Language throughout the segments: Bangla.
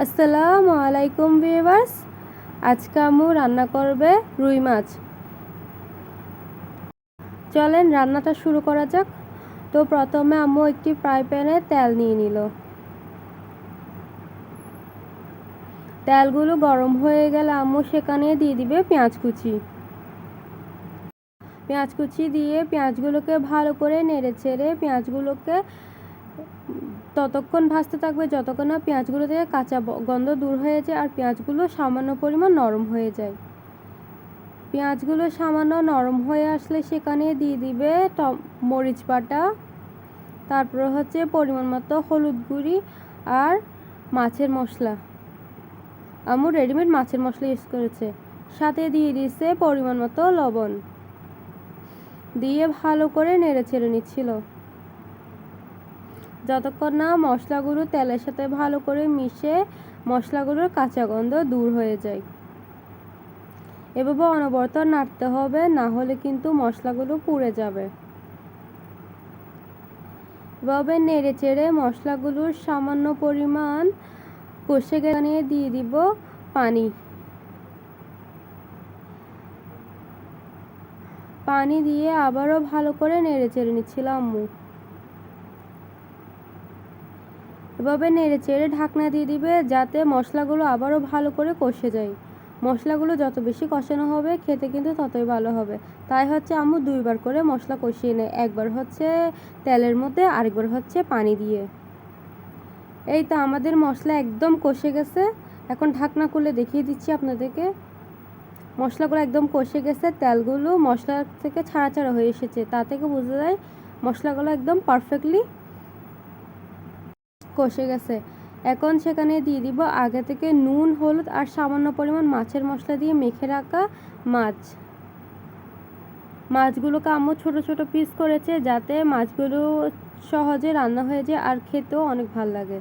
আসসালামু আলাইকুম ভিউয়ার্স। আজকে আম্মু রান্না করবে রুই মাছ। চলেন রান্নাটা শুরু করা যাক। তো প্রথমে আম্মু একটি ফ্রাই প্যানে তেল নিয়ে নিল। তেলগুলো গরম হয়ে গেলে আম্মু সেখানে দিয়ে দিবে পেঁয়াজ কুচি। পেঁয়াজ কুচি দিয়ে পেঁয়াজগুলোকে ভালো করে নেড়ে চেড়ে পেঁয়াজগুলোকে ততক্ষণ ভাজতে থাকবে, যতক্ষণ না পেঁয়াজগুলো থেকে কাঁচা গন্ধ দূর হয়ে যায় আর পেঁয়াজগুলো সামান্য পরিমাণ নরম হয়ে যায়। পেঁয়াজগুলো সামান্য নরম হয়ে আসলে সেখানে দিয়ে দিবে মরিচ বাটা, তারপর হচ্ছে পরিমাণ মতো হলুদ গুঁড়ি আর মাছের মশলা। আমু রেডিমেড মাছের মশলা ইউজ করেছে, সাথে দিয়ে দিয়েছে পরিমাণ মতো লবণ। দিয়ে ভালো করে নেড়ে ছেড়ে নিচ্ছিল। যতক্ষণ না মশলাগুলো তেলের সাথে ভালো করে মিশে মশলাগুলোর কাঁচা গন্ধ দূর হয়ে যায়। এভাবে অনবরত নাড়তে হবে, না হলে কিন্তু মশলাগুলো পুড়ে যাবে। এভাবে নেড়ে চেড়ে মশলাগুলোর সামান্য পরিমাণ কষে গেলে দিয়ে দিব পানি। পানি দিয়ে আবারও ভালো করে নেড়ে চেড়ে নিচ্ছিলাম আম্মু। এভাবে নেড়ে চেড়ে ঢাকনা দিয়ে দিবে যাতে মশলাগুলো আবারও ভালো করে কষে যায়। মশলাগুলো যত বেশি কষানো হবে, খেতে কিন্তু ততই ভালো হবে। তাই হচ্ছে আম্মু দুইবার করে মশলা কষিয়ে নেয় একবার হচ্ছে তেলের মধ্যে, আরেকবার হচ্ছে পানি দিয়ে। এই তো আমাদের মশলা একদম কষে গেছে। এখন ঢাকনা খুলে দেখিয়ে দিচ্ছি আপনাদেরকে। মশলাগুলো একদম কষে গেছে। তেলগুলো মশলা থেকে ছাড়া ছাড়া হয়ে এসেছে। তা থেকে বোঝা যায় মশলাগুলো একদম পারফেক্টলি কষে গেছে। এখন সেখানে দিয়ে দিব আগে থেকে নুন, হলুদ আর সামান্য পরিমাণ মাছের মশলা দিয়ে মেখে রাখা মাছ। মাছগুলোকে আম্মু ছোট ছোট পিস করেছে যাতে মাছগুলো সহজে রান্না হয়ে যায় আর খেতেও অনেক ভালো লাগে।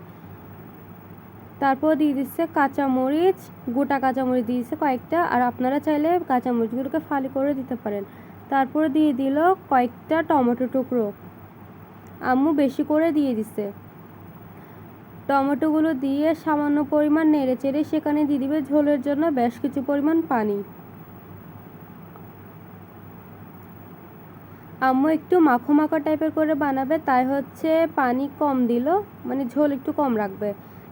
তারপর দিয়ে দিচ্ছে কাঁচামরিচ, গোটা কাঁচামরিচ দিয়েছে কয়েকটা আর আপনারা চাইলে কাঁচামরিচগুলোকে ফালি করে দিতে পারেন। তারপর দিয়ে দিল কয়েকটা টমেটো টুকরো। আম্মু বেশি করে দিয়ে দিছে টমেটোগুলো দিয়ে সামান্য পরিমাণ নেড়ে চেড়ে সেখানে দিয়ে দিবে ঝোলের জন্য বেশ কিছু পরিমাণ পানি। আম্মু একটু মাখো মাখো টাইপের করে বানাবে, তাই হচ্ছে পানি কম দিল মানে ঝোল একটু কম রাখবে।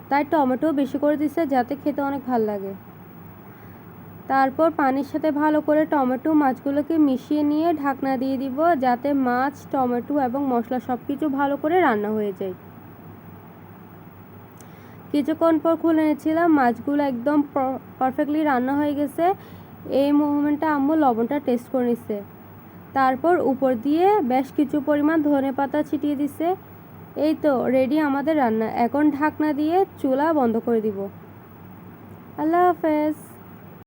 তাই টমেটো বেশি করে দিচ্ছে যাতে খেতে অনেক ভালো লাগে। তারপর পানির সাথে ভালো করে টমেটো মাছগুলোকে মিশিয়ে নিয়ে ঢাকনা দিয়ে দিব, যাতে মাছ, টমেটো এবং মশলা সব কিছু ভালো করে রান্না হয়ে যায়। কিছুক্ষণ পর খুলে নিয়েছিলাম মাছগুলো একদম পারফেক্টলি রান্না হয়ে গেছে। এই মোমেন্টটা আম্মু লবণটা টেস্ট করে নিছে। তারপর উপর দিয়ে বেশ কিছু পরিমাণ ধনে পাতা ছিটিয়ে দিছে। এই তো রেডি আমাদের রান্না। এখন ঢাকনা দিয়ে চুলা বন্ধ করে দিব। আল্লাহ হাফেজ।